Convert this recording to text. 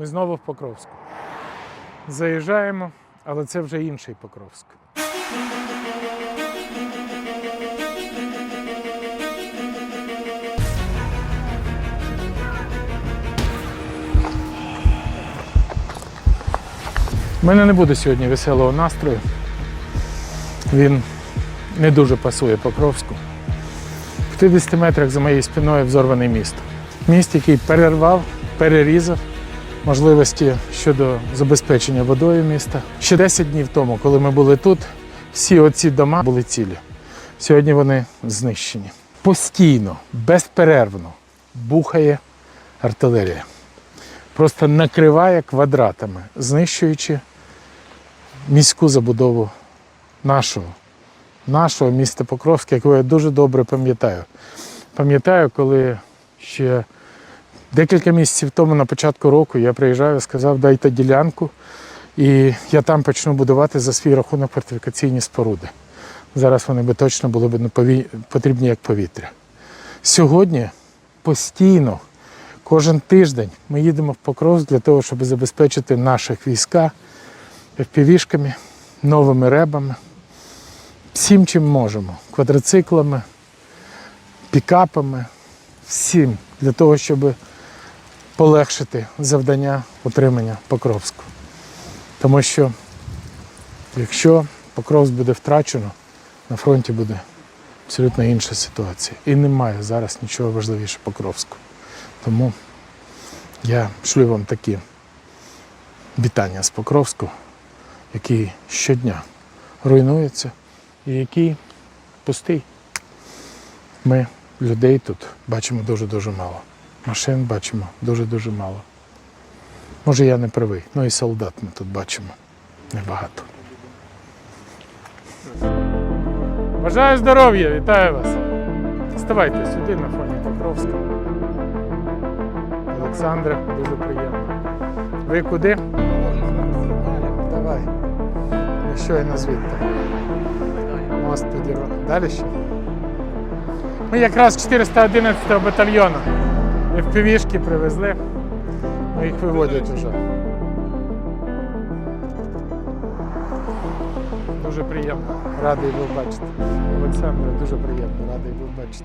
Ми знову в Покровську. Заїжджаємо, але це вже інший Покровськ. У мене не буде сьогодні веселого настрою. Він не дуже пасує Покровську. В 50 метрах за моєю спиною взорваний міст. Міст, який перервав, перерізав можливості щодо забезпечення водою міста. Ще 10 днів тому, коли ми були тут, всі оці дома були цілі. Сьогодні вони знищені. Постійно, безперервно бухає артилерія. Просто накриває квадратами, знищуючи міську забудову нашого, нашого міста Покровська, якого я дуже добре пам'ятаю. Пам'ятаю, коли ще декілька місяців тому на початку року я приїжджав і сказав, дайте ділянку, і я там почну будувати за свій рахунок фортифікаційні споруди. Зараз вони би точно були б потрібні як повітря. Сьогодні постійно, кожен тиждень ми їдемо в Покровськ для того, щоб забезпечити наших війська FPV-шками, новими ребами, всім, чим можемо, квадроциклами, пікапами, всім для того, щоб полегшити завдання утримання Покровську. Тому що якщо Покровськ буде втрачено, на фронті буде абсолютно інша ситуація. І немає зараз нічого важливіше Покровську. Тому я шлю вам такі вітання з Покровську, який щодня руйнується і який пустий. Ми людей тут бачимо дуже-дуже мало. Машин бачимо дуже-дуже мало. Може, я не правий, ну і солдат ми тут бачимо небагато. Бажаю здоров'я, вітаю вас. Ставайте сюди на фоні Покровська. Олександре, дуже приємно. Ви куди? Давай. Ми щойно звідти. Мост підірвано. Далі ще? Ми якраз 411 го батальйону. FPV-шки привезли. Ну, їх виводять вже. Дуже приємно. Радий був бачити. Олександре, дуже приємно, радий був бачити.